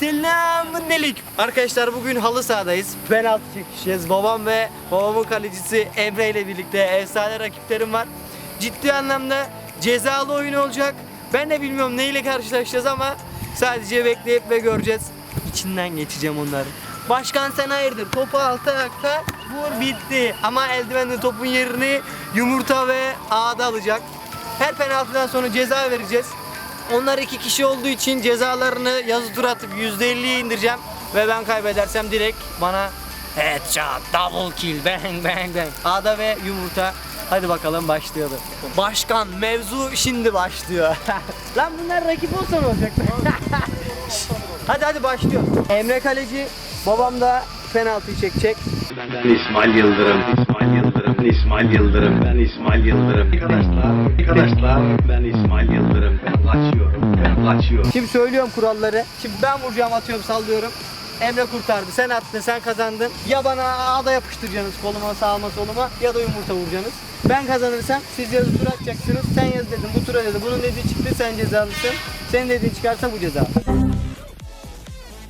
Selamünaleyküm. Arkadaşlar bugün halı sahadayız. Penaltı çekişeceğiz. Babam ve babamın kalecisi Emre ile birlikte efsane rakiplerim var. Ciddi anlamda cezalı oyun olacak. Ben de bilmiyorum neyle karşılaşacağız ama sadece bekleyip ve göreceğiz. İçinden geçeceğim onları. Başkan sen hayırdır? Topu altı ayakta vur bitti. Ama eldivenli topun yerini yumurta ve ağda alacak. Her penaltıdan sonra ceza vereceğiz. Onlar iki kişi olduğu için cezalarını yazı tura atıp %50'ye indireceğim. Ve ben kaybedersem direkt bana headshot, double kill, bang bang bang. Ağda ve yumurta. Hadi bakalım başlayalım. Başkan mevzu şimdi başlıyor. Lan bunlar rakip olsa ne olacak? hadi hadi başlıyor. Emre kaleci, babam da penaltıyı çekecek. Ben İsmail Yıldırım, İsmail İsmail Yıldırım, ben İsmail Yıldırım. Arkadaşlar, arkadaşlar, ben İsmail Yıldırım, ben kaçıyorum, ben kaçıyorum. Şimdi söylüyorum kuralları. Şimdi ben vuracağım, atıyorum, sallıyorum. Emre kurtardı. Sen attın, sen kazandın. Ya bana ağda yapıştıracaksınız koluma, sağıma, soluma ya da yumurta vuracaksınız. Ben kazanırsam siz yazı tura atacaksınız. Sen yaz dedin, bu tura dedi. Bunun dediği çıktı, sen cezalısın. Senin dediğin çıkarsa bu ceza.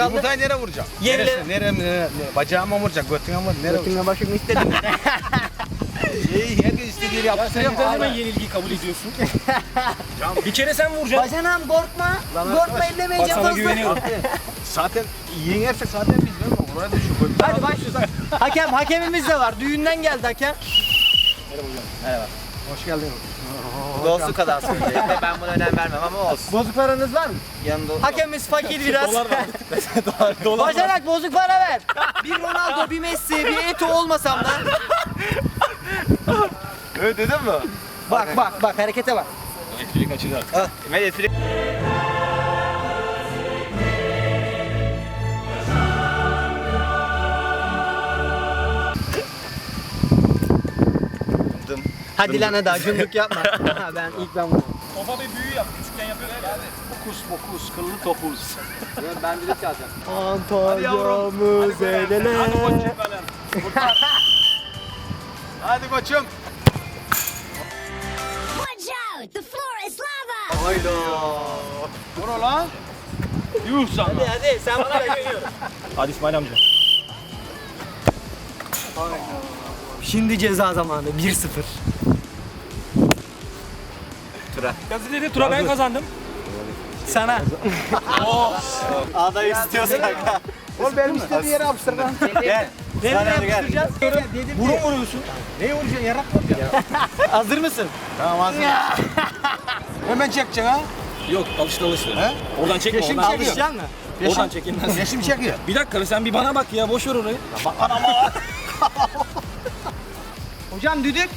Yumurtayı nereye vuracağım? Yerle- Neresi? Nereye, nereye, nereye? Bacağıma mı vuracak? Götüne vuracak? Nereye vuracak? Başımı istedim. Şey, herkes istediği yeri yapıştırıyor. Neden hemen yenilgiyi kabul ediyorsun? bir kere sen vuracaksın. Bacanam korkma. Korkma Bak ellemeyeceğim. sana fazla. güveniyorum. Zaten yenersek zaten biz değil mi? Oraya düşün. Götüne Hadi başlıyoruz. hakem, hakemimiz de var. Düğünden geldi hakem. Hoş geldin. Olsun kadar söyleyeyim. Ben buna önem vermem ama olsun. Bozuk paranız var mı? Yanında Hakemimiz fakir biraz. Dolar var. dolar var. Bacanak bozuk para ver. Bir Ronaldo, bir Messi, bir Eto olmasam da. Öyle dedin mi? Bak bak bak harekete bak. Elektriği kaçırdı artık. Ben elektrik... Hadi lan hadi acınlık yapma. Ha, ben ilk ben vurdum. Topa bir büyü yap. Küçükken yapıyorlar ya. Fokus fokus kıllı topuz. Ben direkt çalacağım. Antalya'mız elele. Hadi koçum. Watch is lava! Vur lan. Yuh sana. Hadi hadi sen bana güveniyorum. Hadi İsmail amca. Şimdi ceza zamanı 1-0. Yazı dedi tura ben kazandım. Sana. Ağda istiyorsak. Oğlum benim istediği yere yapıştır lan. Gel. Nereye yapıştıracağız? Burun vuruyorsun. Neyi vuracaksın? Yarak mı vuracaksın? Hazır mısın? Tamam hazır. Hemen çekeceksin ha. Yok alıştı alıştı. He? Oradan çekme Yeşim oradan. çekiyor. Alışacaksın mı? Oradan çekilmez. Yeşim çekiyor. Bir dakika sen bir bana bak ya boş ver orayı. Hocam düdük.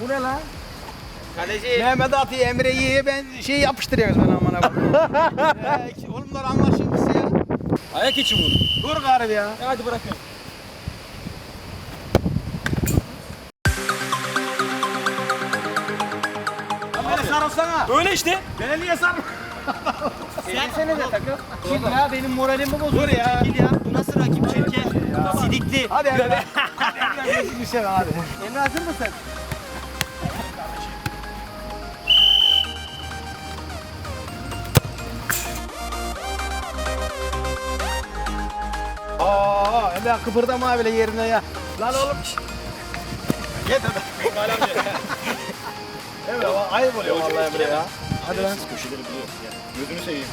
Bu ne lan? Kaleci. Mehmet Ati Emre'yi ben şey yapıştırıyoruz ben amına koyayım. Ee, Oğlum bunlar anlaşılmışsa ya. Ayak içi vur. Dur garibi ya. E hadi bırakın. Beni sarılsana. Öyle işte. Beni niye sarıl? Sensene de takım. Kim ya benim moralimi bozuyor. Dur ya. Çekil ya. Bu nasıl rakip çirkin? Sidikli. Hadi Emre. Hadi bir şey hadi. Emre hazır mısın? Aa, Emre kıpırdama bile yerine ya. Lan oğlum. Git hadi. Emre va- ayıp oluyor vallahi Emre ya. Hadi lan. Köşeleri biliyorsun ya. Gözünü seveyim.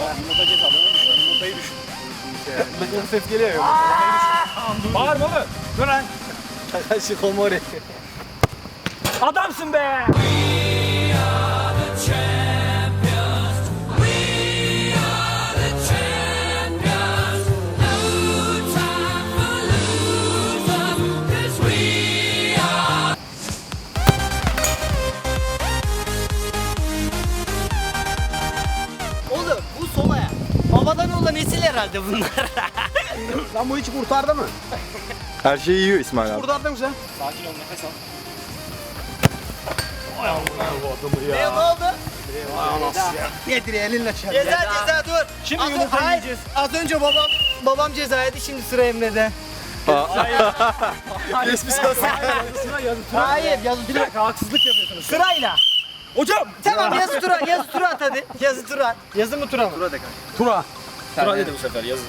Bak, Yumurta cezalarını düşün. Yumurtayı düşün. Bakın ses geliyor ya. Bağırma oğlum. Dur lan. Takashi Komori. Adamsın be. Bunlar. Lan bu hiç kurtardı mı? Her şeyi yiyor İsmail abi. Kurtardın mı sen? Sakin ol nefes al. ne oldu? Getir elinle çek. Ceza ceza dur. Şimdi Az- yumurtayı hayır, yiyeceğiz. Az önce babam babam ceza yedi şimdi sıra Emre'de. Geçmiş olsun. Hayır yazı tura. Haksızlık yapıyorsunuz. Sırayla. Hocam. Tamam yazı tura, yazı tura at hadi. Yazı tura. at. Yazı mı tura mı? Tura de Tura. Tura dedi bu sefer yazın.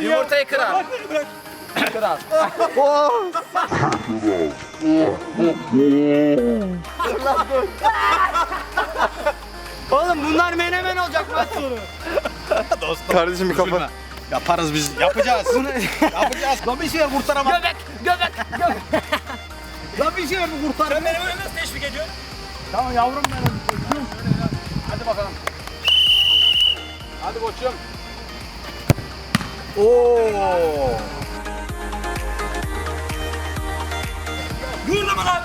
Yumurtayı kır abi. Oğlum bunlar menemen olacak maç sonu. Kardeşim bir kafa. Yaparız biz. Yapacağız. Yapacağız. Lan bir şeyler kurtaramaz. Göbek, göbek, göbek. Lan bir şeyler mi kurtar? Sen beni böyle nasıl teşvik ediyorsun? Tamam yavrum benim. Koçum. Hadi bakalım. Hadi koçum. Oo. Vurdu mu lan?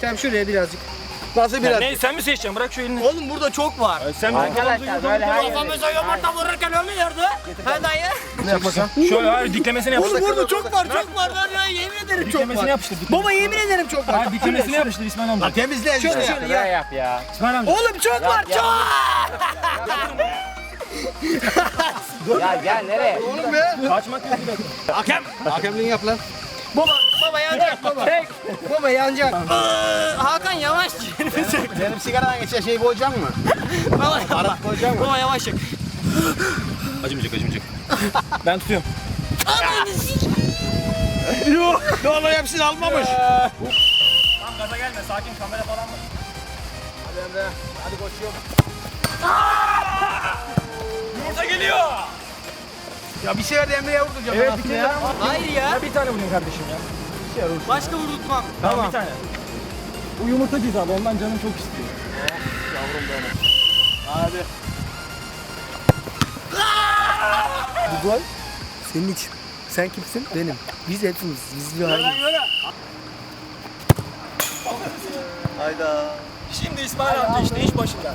Tamam şuraya birazcık. Nasıl biraz? Ne sen mi seçeceksin? Bırak şu elini. Oğlum burada çok var. Sen Arkadaşlar böyle yerde. Kafamıza yumurta vururken ölmüyordu. Ha dayı? Şöyle hayır diklemesini yapıştır. Oğlum burada çok var, çok var. Lan ya yemin ederim çok Diklemesini var. yapıştır. Baba yemin ederim çok var. Hayır diklemesini yapıştır İsmail amca. Temizle. Şöyle şöyle ya. yap ya. İsmail amca. Oğlum çok var, çok. Ya gel nereye? Kaçmak yok bir dakika. Hakem. Hakemliğini yap lan. Baba, baba yanacak baba. Baba yanacak. Aa, Hakan yavaş. Benim sigaradan geçen şeyi koyacak mı? baba, Arat koyacak mı? baba yavaş yak. Acımayacak acımayacak. Ben tutuyorum. Yok. Ne oluyor hepsini almamış. Tam gaza gelme sakin kamera falan var. Hadi Emre. Hadi koçum. Yumurta geliyor. Ya bir sefer de Emre'ye vurduracağım. Evet bir ya. Hayır ya. Ya bir tane vurayım kardeşim ya bir yer vursun. Başka vurdurtmam. Tamam. tamam. Bir tane. Bu yumurta abi ondan canım çok istiyor. Oh yavrum benim. Hadi. Dublaj senin için. Sen kimsin? Benim. Biz hepimiz. Biz bir aileyiz. Hayda. Şimdi İsmail amca işte iş başında.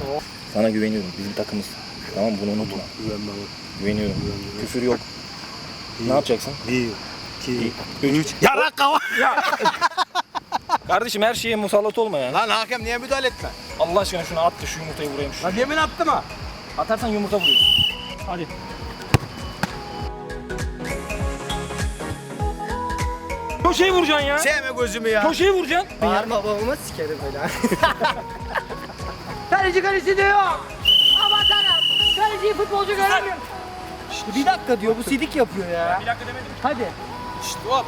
Sana güveniyorum. Bizim takımız. Tamam bunu unutma. Güvenmem. Güveniyorum. Küfür yok. Ne yapacaksın? İyi. 2, 3. Yarak kava. Kardeşim her şeye musallat olma ya. Lan hakem niye müdahale etti? Allah aşkına şunu at da şu yumurtayı vurayım şu. Lan yemin attı mı? Atarsan yumurta vuruyor. Hadi. Köşeyi vuracaksın ya. Sevme gözümü ya. Köşeyi vuracaksın. Bağırma babama sikerim öyle. Kaleci kaleci diyor. Aman tanrım. Kaleciyi futbolcu göremiyorum. Bir dakika diyor bu sidik yapıyor ya. Bir dakika demedim. Hadi. Şşt hop.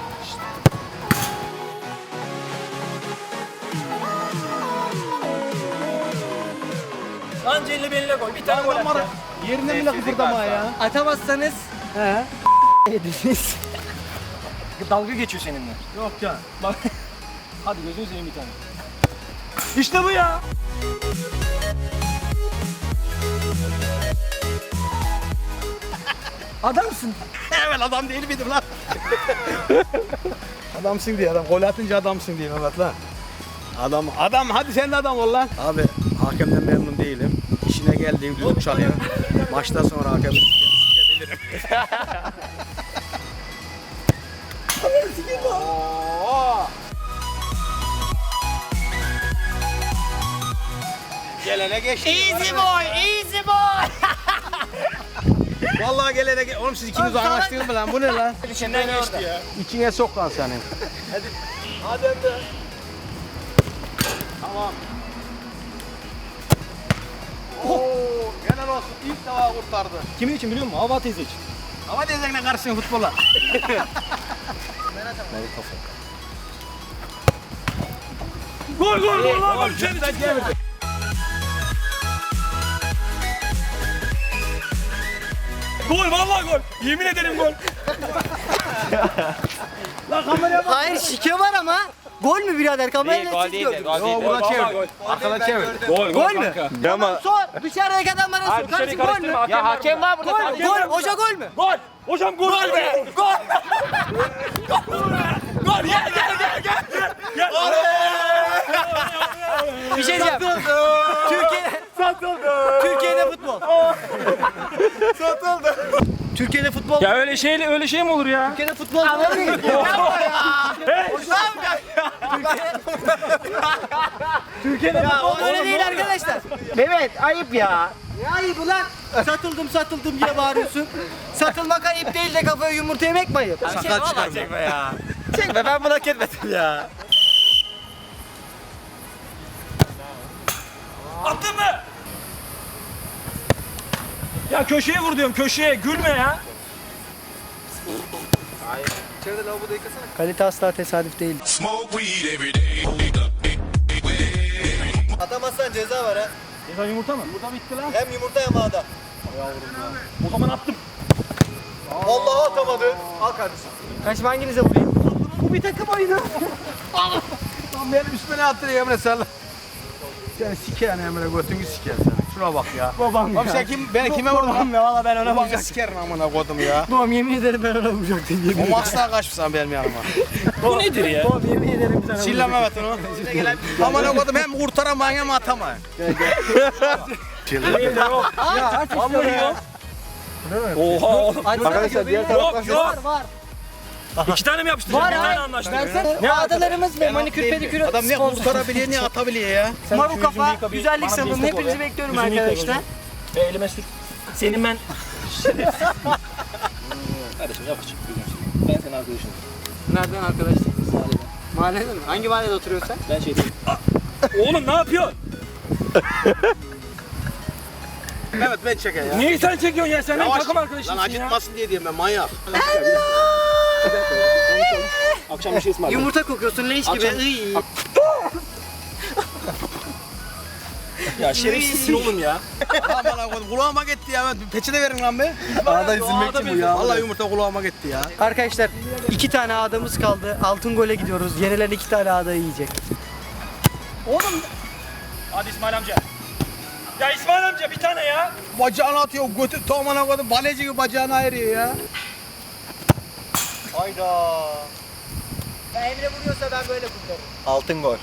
Anca elle beline koy. Bir tane gol at ya. Yerinde bile kıpırdama ya. Atamazsanız he. Yediniz. Dalga geçiyor seninle. Yok ya. Bak. Hadi gözünü seveyim bir tane. İşte bu ya. Adamsın. Evet adam değil miydim lan? adamsın diye adam. Gol atınca adamsın diye Mehmet lan. Adam, adam hadi sen de adam ol lan. Abi hakemden memnun değilim. İşine geldiğim düdük çalıyor. Maçtan sonra hakem sikebilirim. Gelene geçti. Easy boy, easy boy. Vallahi gelene ge- Oğlum siz ikiniz anlaştınız mı lan? Bu ne lan? İçinden geçti ya. İçine sok lan senin. Hadi Emre. Oo, helal olsun. İlk defa kurtardı. Kimin için biliyor musun? Hava teyze için. Ama dezekle karşısın futbola. Gol gol gol gol gol. İçeri çıktı. Gol vallahi gol. Yemin ederim gol. Hayır şike var ama Gol mü birader? Kamerayla Gol siz değil de, gördünüz. gol değil de. Buna çevir. Arkada çevir. Gol Gol mü? Ama Sor. Dışarıdaki adamlara sor. Kardeşim gol mü? Ya hakem var burada. Gol. Gol. Hoca gol mü? Gol! Hocam gol! Gol be! Gol! Gol! Gel gel gel gel! Gel! Bir şey diyeceğim. Türkiye Türkiye'de futbol. Satıldı. Türkiye'de futbol. Ya öyle şey öyle şey mi olur ya? Türkiye'de futbol. Anladın Türkiye'de futbol öyle değil arkadaşlar. Evet ayıp ya. Ne ayıbı lan? Satıldım satıldım diye bağırıyorsun. Satılmak ayıp değil de kafaya yumurta yemek mi ayıp? Sakat çıkarma. Çekme ya. Çekme ben bunu hak etmedim ya. Attın mı? Ya köşeye vur diyorum köşeye gülme ya. Kalite asla tesadüf değil. Atamazsan ceza var ha. Ceza yumurta mı? Hem yumurta hem ağda. O zaman attım. Vallahi atamadı. Al kardeşim. Kaçma hanginize vurayım? Bu bir takım oyunu. Lan benim üstüme attırıyor Emre sen lan. Sen sikerin Emre götünü siker seni. Şuna bak ya. Babam Oğlum sen kim, beni kime vurdun lan? Babam ya valla ben ona Babamı vuracaktım. sikerin amına kodum ya. Babam yemin ederim ben ona vuracaktım. Yemin O maçtan kaçmışsan benim yanıma. Bu nedir ya? Babam yemin ederim sana Sil lan Mehmet onu. Amına kodum hem kurtaramayın hem atamayın. Ya artık. Oha. Arkadaşlar diğer Yok yok. Var var. İki tane mi yapıştıracağım? Var Bir tane ha. anlaştık. Versene. Ne adalarımız ve manikür pedikür Adam ne kurtarabiliyor ne atabiliyor ya. Maru kafa, güzellik salonu hepinizi bekliyorum arkadaşlar. Ve elime sür. Senin ben... Kardeşim yapacak. Ben senin arkadaşınım. Nereden arkadaşlar? Mahallede mi? Hangi mahallede oturuyorsun sen? Ben şey değilim. Oğlum ne yapıyorsun? Mehmet ben çeker ya. Niye sen çekiyorsun ya? Sen benim Yavaş. takım arkadaşımsın Lan ya. acıtmasın diye diyorum ben manyak. Akşam bir şey ısmarladım. Yumurta kokuyorsun leş gibi. Iy. Ya şerefsizsin oğlum ya. Amına kodum kulağıma gitti ya. Ben Peçete verin lan be. İzlemek için bu ya. Vallahi yumurta kulağıma gitti ya. Arkadaşlar iki tane adamız kaldı. Altın gole gidiyoruz. Yenilen iki tane adayı yiyecek. Oğlum Hadi İsmail amca. Ya İsmail amca bir tane ya. Bacağını atıyor götü tomana kodum baleci gibi bacağını ayırıyor ya. Hayda. Emre vuruyorsa ben böyle kurtarırım. Altın gol.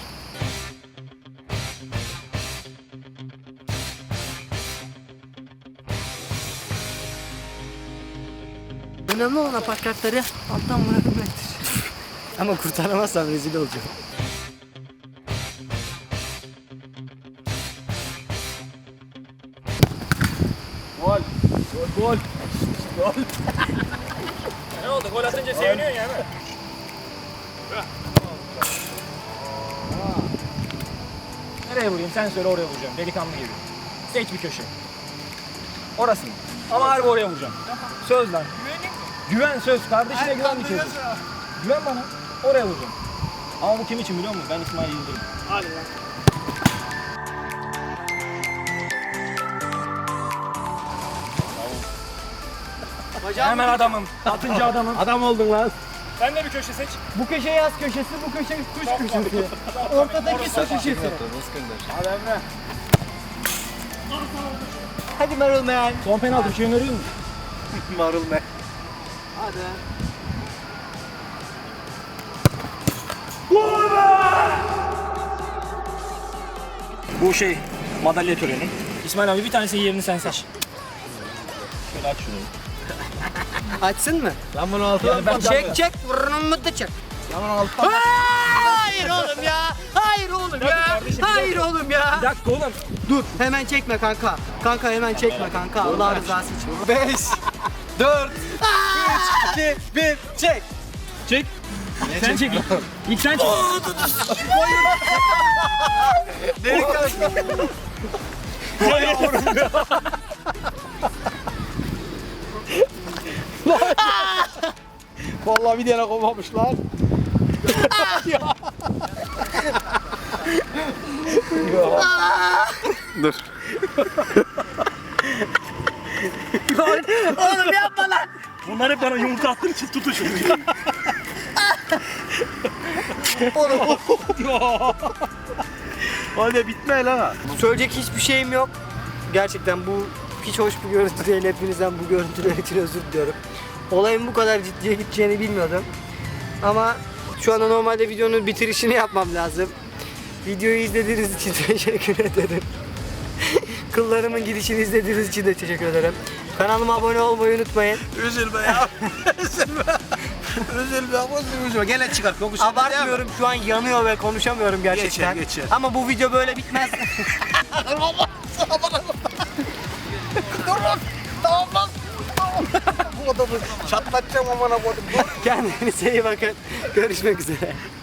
Önemli olan aparkatları alttan bırakmaktır. Ama kurtaramazsam rezil olacağım. Ne oldu? Gol atınca seviniyorsun ya. Nereye vurayım? Sen söyle oraya vuracağım. Delikanlı gibi. Seç bir köşe. Orası mı? Ama harbi oraya vuracağım. Söz lan. Güven söz. Kardeşine güven bir çocuk. Güven bana. Oraya vuracağım. Ama bu kim için biliyor musun? Ben İsmail Yıldırım. Hadi lan. Hemen adamım. Atıncı adamım. Adam oldun lan. Sen de bir köşe seç. Bu köşe yaz köşesi, bu köşe kuş köşesi. Ortadaki su köşesi. Hadi Marul Man. Son penaltı bir şey öneriyor musun? Marul ne? Bu şey madalya töreni. İsmail abi bir tanesi yerini sen seç. Şöyle aç şunu. Açsın mı? Lan bunu altı. Ben Çek çek, vurunum da çek. Lan bunu altı. Hayır oğlum ya. Hayır oğlum ya. kardeşim, Hayır oğlum ya. Bir dakika oğlum. Dur hemen çekme kanka. Kanka hemen çekme kanka. Allah rızası için. 5 4 3 2 1 çek. Çek. sen çek. İlk sen çek. Vallahi bir tane kovamışlar. Dur. oğlum yapma lan. Bunlar hep bana yumurta attığın için tutun şunu. Hadi bitme la. Söyleyecek hiçbir şeyim yok. Gerçekten bu hiç hoş bir görüntü değil. Hepinizden bu görüntüler için özür diliyorum. Olayın bu kadar ciddiye gideceğini bilmiyordum. Ama şu anda normalde videonun bitirişini yapmam lazım. Videoyu izlediğiniz için teşekkür ederim. Kıllarımın gidişini izlediğiniz için de teşekkür ederim. Kanalıma abone olmayı unutmayın. Üzülme ya. üzülme. üzülme ama üzülme. Gene çıkar. Kokusu Abartmıyorum şu an yanıyor ve konuşamıyorum gerçekten. Geçer, geçer. Ama bu video böyle bitmez. Bu adamı çatlatacağım amına koydum. Kendinize iyi bakın. Görüşmek üzere.